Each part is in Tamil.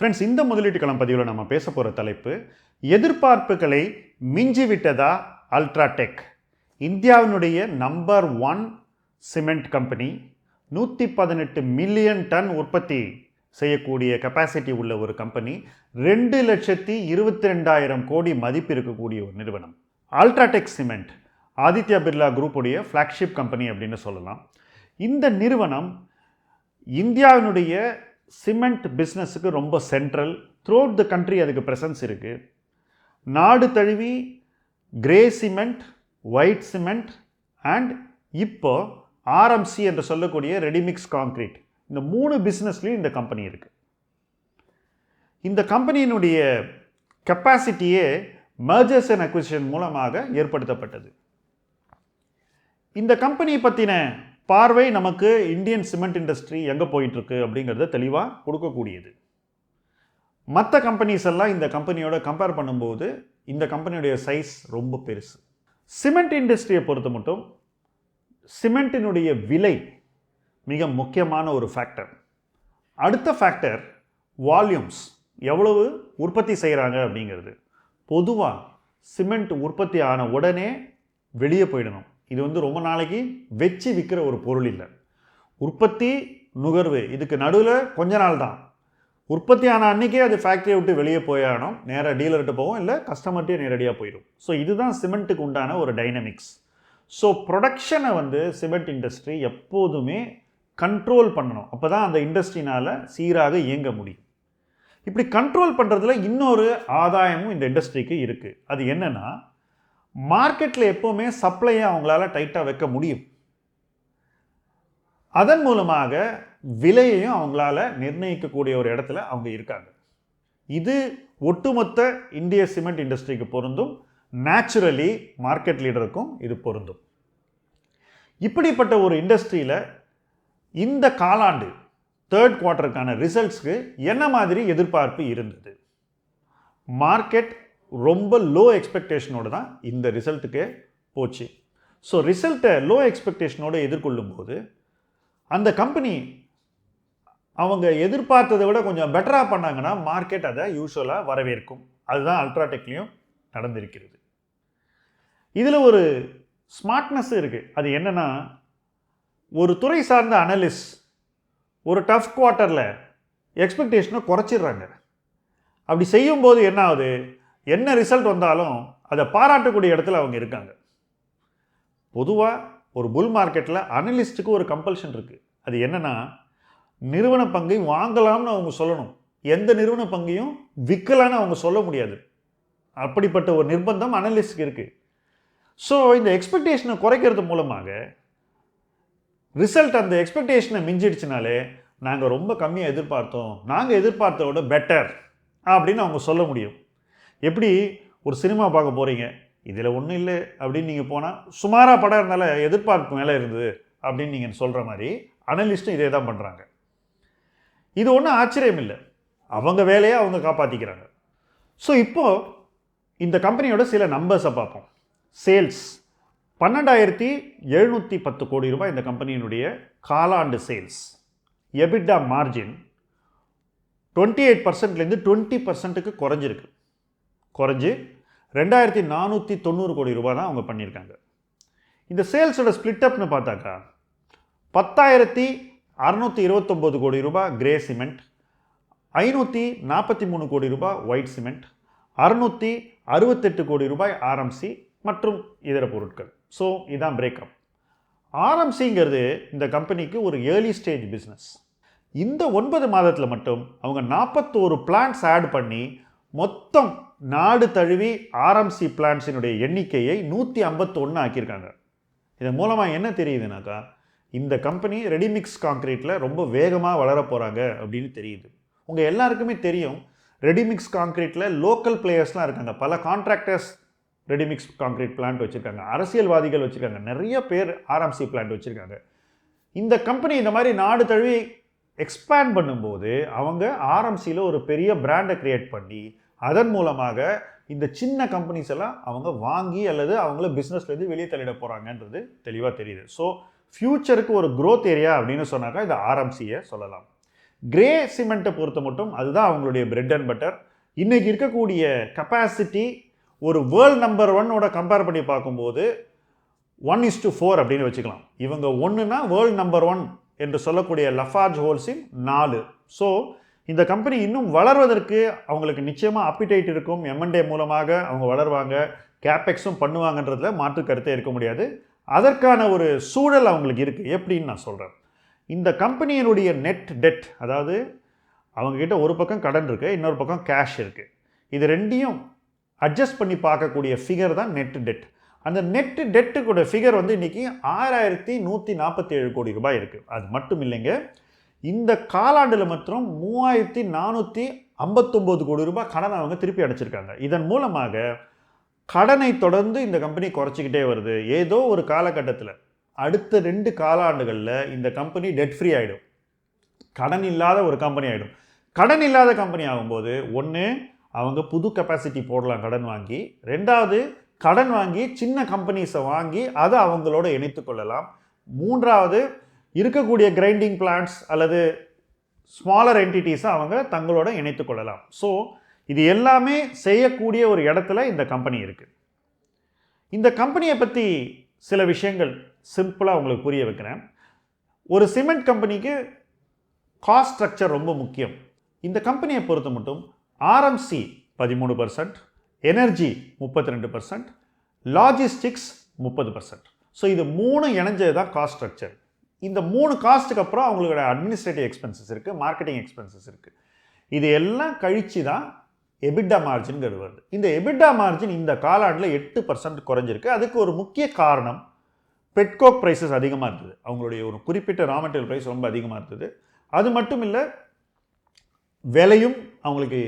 ஃப்ரெண்ட்ஸ் இந்த முதலீட்டு களம் பதிவில் நம்ம பேச போகிற தலைப்பு எதிர்பார்ப்புகளை மிஞ்சிவிட்டதா அல்ட்ராடெக் இந்தியாவினுடைய நம்பர் ஒன் சிமெண்ட் கம்பெனி நூற்றி பதினெட்டு மில்லியன் டன் உற்பத்தி செய்யக்கூடிய கெப்பாசிட்டி உள்ள ஒரு கம்பெனி ரெண்டு லட்சத்தி இருபத்தி ரெண்டாயிரம் கோடி மதிப்பு இருக்கக்கூடிய ஒரு நிறுவனம். அல்ட்ராடெக் சிமெண்ட் ஆதித்யா பிர்லா குரூப்புடைய ஃப்ளாக்ஷிப் கம்பெனி அப்படின்னு சொல்லலாம். இந்த நிறுவனம் இந்தியாவினுடைய சிமெண்ட் பிஸ்னஸுக்கு ரொம்ப சென்ட்ரல் த்ரோட் த கண்ட்ரி அதுக்கு ப்ரெசன்ஸ் இருக்குது நாடு தழுவி grey cement white cement and இப்போ ஆர்எம்சி என்று சொல்லக்கூடிய ரெடிமிக்ஸ் கான்க்ரீட் இந்த மூணு பிஸ்னஸ்லேயும் இந்த கம்பெனி இருக்குது இந்த கம்பெனியினுடைய கெப்பாசிட்டியே மர்ஜர்ஸ் அண்ட் அக்விசிஷன் மூலமாக ஏற்படுத்தப்பட்டது. இந்த கம்பெனி பற்றின பார்வை நமக்கு இந்தியன் சிமெண்ட் இண்டஸ்ட்ரி எங்கே போயிட்டுருக்கு அப்படிங்கிறத தெளிவாக கொடுக்கக்கூடியது. மற்ற கம்பெனிஸ் எல்லாம் இந்த கம்பெனியோட கம்பேர் பண்ணும்போது இந்த கம்பெனியுடைய சைஸ் ரொம்ப பெருசு. சிமெண்ட் இண்டஸ்ட்ரியை பொறுத்த மட்டும் சிமெண்ட்டினுடைய விலை மிக முக்கியமான ஒரு ஃபேக்டர் அடுத்த ஃபேக்டர் வால்யூம்ஸ் எவ்வளவு உற்பத்தி செய்கிறாங்க அப்படிங்கிறது. பொதுவாக சிமெண்ட் உற்பத்தி ஆன உடனே வெளியே போயிடணும். இது வந்து ரொம்ப நாளைக்கு வச்சு விற்கிற ஒரு பொருள் இல்லை. உற்பத்தி நுகர்வு இதுக்கு நடுவில் கொஞ்ச நாள் தான். உற்பத்தி ஆன அன்றைக்கே அது ஃபேக்ட்ரியை விட்டு வெளியே போயிடணும் நேராக டீலர்கிட்ட போகும் இல்லை கஸ்டமர்கிட்டே நேரடியாக போயிடும். ஸோ இதுதான் சிமெண்ட்டுக்கு உண்டான ஒரு டைனமிக்ஸ் ஸோ ப்ரொடக்ஷனை வந்து சிமெண்ட் இண்டஸ்ட்ரி எப்போதுமே கண்ட்ரோல் பண்ணணும். அப்போ தான் அந்த இண்டஸ்ட்ரினால் சீராக இயங்க முடியும். இப்படி கண்ட்ரோல் பண்ணுறதுல இன்னொரு ஆதாயமும் இந்த இண்டஸ்ட்ரிக்கு இருக்குது அது என்னென்னா மார்க்கெட்டில் எப்போவுமே சப்ளையை அவங்களால டைட்டாக வைக்க முடியும். அதன் மூலமாக விலையையும் அவங்களால நிர்ணயிக்கக்கூடிய ஒரு இடத்துல அவங்க இருக்காங்க. இது ஒட்டுமொத்த இந்திய சிமெண்ட் இண்டஸ்ட்ரிக்கு பொருந்தும். நேச்சுரலி மார்க்கெட் லீடருக்கும் இது பொருந்தும். இப்படிப்பட்ட ஒரு இண்டஸ்ட்ரியில் இந்த காலாண்டு தேர்ட் குவார்ட்டருக்கான ரிசல்ட்ஸ்க்கு என்ன மாதிரி எதிர்பார்ப்பு இருந்தது? மார்க்கெட் ரொம்ப லோ எக்ஸ்பெக்டேஷனோடு தான் இந்த ரிசல்ட்டுக்கே போச்சு. ஸோ ரிசல்ட்டை லோ எக்ஸ்பெக்டேஷனோடு எதிர்கொள்ளும் போது அந்த கம்பெனி அவங்க எதிர்பார்த்ததை விட கொஞ்சம் பெட்டராக பண்ணாங்கன்னா மார்க்கெட் அதை யூஸ்வலாக வரவேற்கும். அதுதான் அல்ட்ராடெக்லேயும் நடந்திருக்கிறது. இதில் ஒரு ஸ்மார்ட்னஸ் இருக்குது அது என்னென்னா ஒரு துறை சார்ந்த அனலிஸ்ட் ஒரு டஃப் குவார்ட்டரில் எக்ஸ்பெக்டேஷனை குறைச்சிடுறாங்க. அப்படி செய்யும்போது என்ன ஆகுது? என்ன ரிசல்ட் வந்தாலும் அதை பாராட்டக்கூடிய இடத்துல அவங்க இருக்காங்க. பொதுவாக ஒரு புல் மார்க்கெட்டில் அனலிஸ்ட்டுக்கு ஒரு கம்பல்ஷன் இருக்குது அது என்னென்னா நிறுவன பங்கை வாங்கலாம்னு அவங்க சொல்லணும். எந்த நிறுவன பங்கையும் விற்கலான்னு அவங்க சொல்ல முடியாது. அப்படிப்பட்ட ஒரு நிர்பந்தம் அனலிஸ்ட்க்கு இருக்குது ஸோ இந்த எக்ஸ்பெக்டேஷனை குறைக்கிறது மூலமாக ரிசல்ட் அந்த எக்ஸ்பெக்டேஷனை மிஞ்சிடுச்சுனாலே நாங்கள் ரொம்ப கம்மியாக எதிர்பார்த்தோம். நாங்கள் எதிர்பார்த்த விட பெட்டர் அப்படின்னு அவங்க சொல்ல முடியும். எப்படி ஒரு சினிமா பார்க்க போகிறீங்க இதில் ஒன்றும் இல்லை அப்படின்னு நீங்கள் போனால் சுமாராக படம் இருந்தால எதிர்பார்ப்பு மேலே இருந்தது அப்படின்னு நீங்கள் சொல்கிற மாதிரி அனலிஸ்ட்டும் இதே தான் பண்ணுறாங்க இது ஒன்றும் ஆச்சரியம் இல்லை. அவங்க வேலையை அவங்க காப்பாற்றிக்கிறாங்க ஸோ இப்போது இந்த கம்பெனியோட சில நம்பர்ஸை பார்ப்போம். சேல்ஸ் பன்னெண்டாயிரத்தி எழுநூற்றி பத்து கோடி ரூபாய் இந்த கம்பெனியினுடைய காலாண்டு sales EBITDA margin twenty eight பர்சன்ட்லேருந்து twenty பர்சன்ட்டுக்கு குறைஞ்சிருக்கு. குறைஞ்சி ரெண்டாயிரத்தி நானூற்றி தொண்ணூறு கோடி ரூபாய் தான் அவங்க பண்ணியிருக்காங்க. இந்த சேல்ஸோட ஸ்பிளிட் அப்னு பார்த்தாக்கா பத்தாயிரத்தி அறநூற்றி இருபத்தொம்போது கோடி ரூபாய் கிரே சிமெண்ட் ஐநூற்றி நாற்பத்தி மூணு கோடி ரூபாய் ஒயிட் சிமெண்ட் அறுநூற்றி அறுபத்தெட்டு கோடி ரூபாய் ஆர்எம்சி மற்றும் இதர பொருட்கள். ஸோ இதான் பிரேக்கப் ஆர்எம்சிங்கிறது இந்த கம்பெனிக்கு ஒரு ஏர்லி ஸ்டேஜ் பிஸ்னஸ் இந்த ஒன்பது மாதத்தில் மட்டும் அவங்க நாற்பத்தோரு பிளான்ஸ் ஆட் பண்ணி மொத்தம் நாடு தழுவி ஆர்எம்சி பிளான்ஸினுடைய எண்ணிக்கையை நூற்றி ஐம்பத்தொன்று ஆக்கியிருக்காங்க. இதன் மூலமாக என்ன தெரியுதுனாக்கா இந்த கம்பெனி ரெடிமிக்ஸ் கான்க்ரீட்டில் ரொம்ப வேகமாக வளர போகிறாங்க அப்படின்னு தெரியுது. உங்கள் எல்லாருக்குமே தெரியும் ரெடிமிக்ஸ் கான்க்ரீட்டில் லோக்கல் பிளேயர்ஸ்லாம் இருக்காங்க. பல கான்ட்ராக்டர்ஸ் ரெடிமிக்ஸ் கான்க்ரீட் பிளான்ட் வச்சுருக்காங்க. அரசியல்வாதிகள் வச்சுருக்காங்க. நிறைய பேர் ஆர்எம்சி பிளான்ட் வச்சுருக்காங்க. இந்த கம்பெனி இந்த மாதிரி நாடு தழுவி எக்ஸ்பேண்ட் பண்ணும்போது அவங்க ஆர்எம்சியில் ஒரு பெரிய பிராண்டை க்ரியேட் பண்ணி அதன் மூலமாக இந்த சின்ன கம்பெனிஸ் எல்லாம் அவங்க வாங்கி அல்லது அவங்கள பிஸ்னஸ்லேருந்து வெளியே தள்ளிட போகிறாங்கன்றது தெளிவாக தெரியுது. ஸோ ஃப்யூச்சருக்கு ஒரு க்ரோத் ஏரியா அப்படின்னு சொன்னாக்கா இந்த ஆர்எம்சியை சொல்லலாம். கிரே சிமெண்ட்டை பொறுத்த மட்டும் அதுதான் அவங்களுடைய பிரெட் அண்ட் பட்டர் இன்றைக்கி இருக்கக்கூடிய கெப்பாசிட்டி ஒரு வேர்ல்டு நம்பர் ஒன்னோட கம்பேர் பண்ணி பார்க்கும்போது ஒன் இஸ் டு ஃபோர் அப்படின்னு வச்சுக்கலாம். இவங்க ஒன்றுனா வேர்ல்ட் நம்பர் ஒன் என்று சொல்லக்கூடிய லஃபார்ஜ் ஹோல்ஸின் நாலு. ஸோ இந்த கம்பெனி இன்னும் வளர்வதற்கு அவங்களுக்கு நிச்சயமாக அப்பிடைட் இருக்கும். எம்என்டே மூலமாக அவங்க வளருவாங்க. கேபெக்ஸும் பண்ணுவாங்கன்றதுல மாற்று கருத்தே இருக்க முடியாது. அதற்கான ஒரு சூழல் அவங்களுக்கு இருக்குது எப்படின்னு நான் சொல்கிறேன் இந்த கம்பெனியினுடைய நெட் டெட் அதாவது அவங்கக்கிட்ட ஒரு பக்கம் கடன் இருக்குது இன்னொரு பக்கம் கேஷ் இருக்குது இது ரெண்டையும் அட்ஜஸ்ட் பண்ணி பார்க்கக்கூடிய ஃபிகர் தான் நெட் டெட் அந்த நெட் டெட்டுக்கூட ஃபிகர் வந்து இன்றைக்கி ஆறாயிரத்தி நூற்றி நாற்பத்தி ஏழு கோடி ரூபாய் இருக்குது அது மட்டும் இல்லைங்க. இந்த காலாண்டில் மற்றும் மூவாயிரத்தி நானூற்றி ஐம்பத்தொம்போது கோடி ரூபாய் கடனை அவங்க திருப்பி அடைச்சிருக்காங்க. இதன் மூலமாக கடனை தொடர்ந்து இந்த கம்பெனி குறைச்சிக்கிட்டே வருது. ஏதோ ஒரு காலகட்டத்தில் அடுத்த ரெண்டு காலாண்டுகளில் இந்த கம்பெனி டெட் ஃப்ரீ ஆகிடும் கடன் இல்லாத ஒரு கம்பெனி ஆகிடும் கடன் இல்லாத கம்பெனி ஆகும்போது ஒன்று அவங்க புது கெப்பாசிட்டி போடலாம் கடன் வாங்கி. ரெண்டாவது கடன் வாங்கி சின்ன கம்பெனிஸை வாங்கி அதை அவங்களோட இணைத்து கொள்ளலாம். மூன்றாவது இருக்கக்கூடிய கிரைண்டிங் பிளான்ட்ஸ் அல்லது ஸ்மாலர் என்டிட்டிஸை அவங்க தங்களோட இணைத்து கொள்ளலாம். ஸோ இது எல்லாமே செய்யக்கூடிய ஒரு இடத்துல இந்த கம்பெனி இருக்குது இந்த கம்பெனியை பற்றி சில விஷயங்கள் சிம்பிளாக உங்களுக்கு புரிய வைக்கிறேன். ஒரு சிமெண்ட் கம்பெனிக்கு காஸ்ட் ஸ்ட்ரக்சர் ரொம்ப முக்கியம். இந்த கம்பெனியை பொறுத்த மட்டும் ஆர்எம்சி பதிமூணு பர்சன்ட் எனர்ஜி முப்பத்தி ரெண்டு பர்சன்ட் லாஜிஸ்டிக்ஸ் முப்பது பர்சன்ட் ஸோ இது மூணு இணைஞ்சது தான் காஸ்ட் ஸ்ட்ரக்சர் இந்த மூணு காஸ்ட்டுக்கு அப்புறம் அவங்களோட அட்மினிஸ்ட்ரேட்டிவ் எக்ஸ்பென்சஸ் இருக்குது மார்க்கெட்டிங் எக்ஸ்பென்சஸ் இருக்குது இது எல்லாம் கழித்து தான் எபிட்டா மார்ஜின்ங்கிறது வருது. இந்த எபிட்டா மார்ஜின் இந்த காலாண்டில் எட்டு பர்சன்ட் குறைஞ்சிருக்கு. அதுக்கு ஒரு முக்கிய காரணம் பெட்கோக் ப்ரைஸஸ் அதிகமாக இருந்தது. அவங்களுடைய ஒரு குறிப்பிட்ட ரா மெட்டீரியல் ப்ரைஸ் ரொம்ப அதிகமாக இருந்தது. அது மட்டும் இல்லை விலையும் அவங்களுக்கு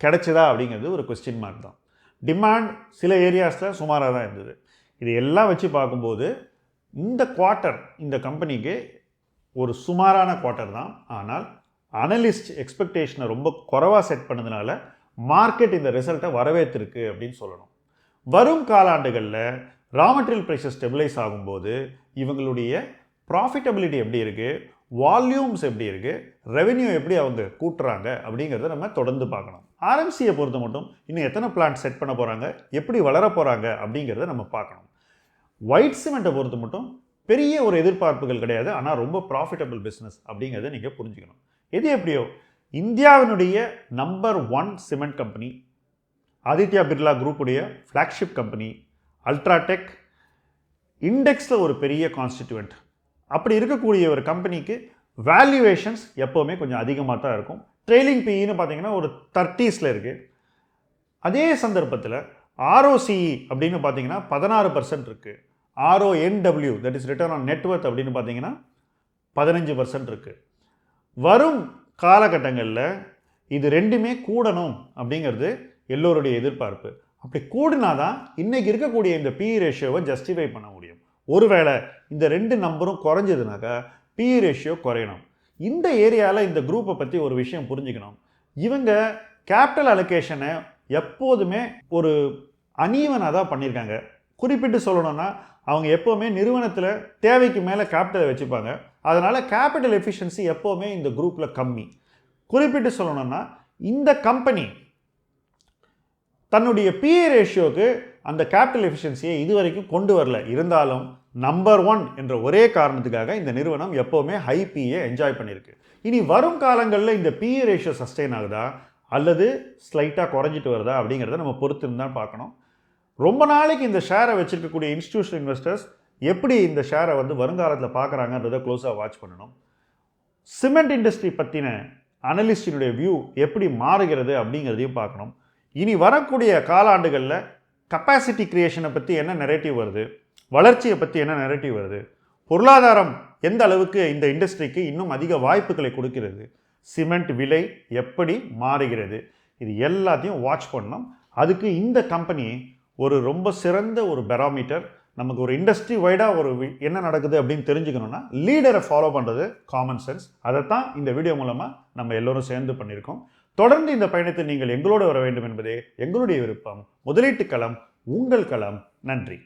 கிடைச்சதா அப்படிங்கிறது ஒரு கொஸ்டின் மார்க் தான். டிமாண்ட் சில ஏரியாஸில் சுமாராக தான் இருந்தது. இது எல்லாம் வச்சு பார்க்கும்போது இந்த குவார்ட்டர் இந்த கம்பெனிக்கு ஒரு சுமாரான குவார்ட்டர் தான். ஆனால் அனலிஸ்ட் எக்ஸ்பெக்டேஷனை ரொம்ப குறைவாக செட் பண்ணதுனால மார்க்கெட் இந்த ரிசல்ட்டை வரவேற்றிருக்கு அப்படின்னு சொல்லணும். வரும் காலாண்டுகளில் ரா மெட்டீரியல் ப்ரைஸஸ் ஸ்டெபிலைஸ் ஆகும்போது இவங்களுடைய ப்ராஃபிட்டபிலிட்டி எப்படி இருக்குது வால்யூம்ஸ் எப்படி இருக்குது ரெவென்யூ எப்படி அவங்க கூட்டுறாங்க? அப்படிங்கிறத நம்ம தொடர்ந்து பார்க்கணும். ஆர்எம்சியை பொறுத்த மட்டும் இன்னும் எத்தனை பிளான்ட் செட் பண்ண போகிறாங்க எப்படி வளர போகிறாங்க அப்படிங்கிறத நம்ம பார்க்கணும். ஒயிட் சிமெண்ட்டை பொறுத்து மட்டும் பெரிய ஒரு எதிர்பார்ப்புகள் கிடையாது. ஆனால் ரொம்ப ப்ராஃபிட்டபிள் பிஸ்னஸ் அப்படிங்கிறத நீங்கள் புரிஞ்சுக்கணும். எது எப்படியோ இந்தியாவினுடைய number one cement company Aditya Birla குரூப்புடைய flagship company UltraTech இண்டெக்ஸில் ஒரு பெரிய கான்ஸ்டிடியூவெண்ட் அப்படி இருக்கக்கூடிய ஒரு கம்பெனிக்கு வேல்யூவேஷன்ஸ் எப்போவுமே கொஞ்சம் அதிகமாக தான் இருக்கும். ட்ரெயிலிங் பிஇன்னு பார்த்தீங்கன்னா ஒரு தேர்ட்டிஸில் இருக்குது அதே சந்தர்ப்பத்தில் ஆர்ஓசிஇ அப்படின்னு பார்த்தீங்கன்னா பதினாறு பர்சன்ட் இருக்குது RONW that is return on network அப்படின்னு பார்த்தீங்கன்னா பதினஞ்சு பர்சன்ட் இருக்குது வரும் காலகட்டங்களில் இது ரெண்டுமே கூடணும் அப்படிங்கிறது எல்லோருடைய எதிர்பார்ப்பு. அப்படி கூடினா தான் இன்றைக்கி இருக்கக்கூடிய இந்த பி ரேஷியோவை ஜஸ்டிஃபை பண்ண முடியும். ஒருவேளை இந்த ரெண்டு நம்பரும் குறைஞ்சதுனாக்கா பி ரேஷியோ குறையணும். இந்த ஏரியாவில் இந்த குரூப்பை பற்றி ஒரு விஷயம் புரிஞ்சுக்கணும். இவங்க கேபிட்டல் அலோகேஷனை எப்போதுமே ஒரு அனீவனாக தான் பண்ணியிருக்காங்க. குறிப்பிட்டு சொல்லணும்னா அவங்க எப்போவுமே நிறுவனத்தில் தேவைக்கு மேலே கேபிட்டலை வச்சுப்பாங்க. அதனால் கேபிட்டல் எஃபிஷியன்சி எப்போவுமே இந்த குரூப்பில் கம்மி. குறிப்பிட்டு சொல்லணும்னா இந்த கம்பெனி தன்னுடைய பிஏ ரேஷியோவுக்கு அந்த கேபிட்டல் எஃபிஷியன்சியை இதுவரைக்கும் கொண்டு வரல. இருந்தாலும் நம்பர் ஒன் என்ற ஒரே காரணத்துக்காக இந்த நிறுவனம் எப்போவுமே ஹை பிஏ என்ஜாய் பண்ணியிருக்கு. இனி வரும் காலங்களில் இந்த பிஏ ரேஷியோ சஸ்டெயின் ஆகுதா? அல்லது ஸ்லைட்டாக குறைஞ்சிட்டு வருதா? அப்படிங்கிறத நம்ம பொறுத்திருந்தான் பார்க்கணும். ரொம்ப நாளைக்கு இந்த ஷேரை வச்சுருக்கக்கூடிய இன்ஸ்டியூஷனல் இன்வெஸ்டர்ஸ் எப்படி இந்த ஷேரை வந்து வருங்காலத்தில் பார்க்குறாங்கன்றதை க்ளோஸாக வாட்ச் பண்ணணும். சிமெண்ட் இண்டஸ்ட்ரி பற்றின அனலிஸ்டினுடைய வியூ எப்படி மாறுகிறது அப்படிங்கிறதையும் பார்க்கணும். இனி வரக்கூடிய காலாண்டுகளில் கப்பாசிட்டி கிரியேஷனை பற்றி என்ன நெரேட்டிவ் வருது? வளர்ச்சியை பற்றி என்ன நெரேட்டிவ் வருது? பொருளாதாரம் எந்த அளவுக்கு இந்த இண்டஸ்ட்ரிக்கு இன்னும் அதிக வாய்ப்புகளை கொடுக்கிறது? சிமெண்ட் விலை எப்படி மாறுகிறது? இது எல்லாத்தையும் வாட்ச் பண்ணணும். அதுக்கு இந்த கம்பெனி ஒரு ரொம்ப சிறந்த ஒரு பெராமீட்டர் நமக்கு ஒரு இண்டஸ்ட்ரி வைடாக ஒரு என்ன நடக்குது அப்படின்னு தெரிஞ்சுக்கணும்னா லீடரை ஃபாலோ பண்ணுறது காமன் சென்ஸ் அதைத்தான் இந்த வீடியோ மூலமாக நம்ம எல்லோரும் சேர்ந்து பண்ணியிருக்கோம். தொடர்ந்து இந்த பயணத்தை நீங்கள் எங்களோடு வர வேண்டும் என்பதே எங்களுடைய விருப்பம். முதலீட்டு களம் உங்கள் களம். நன்றி.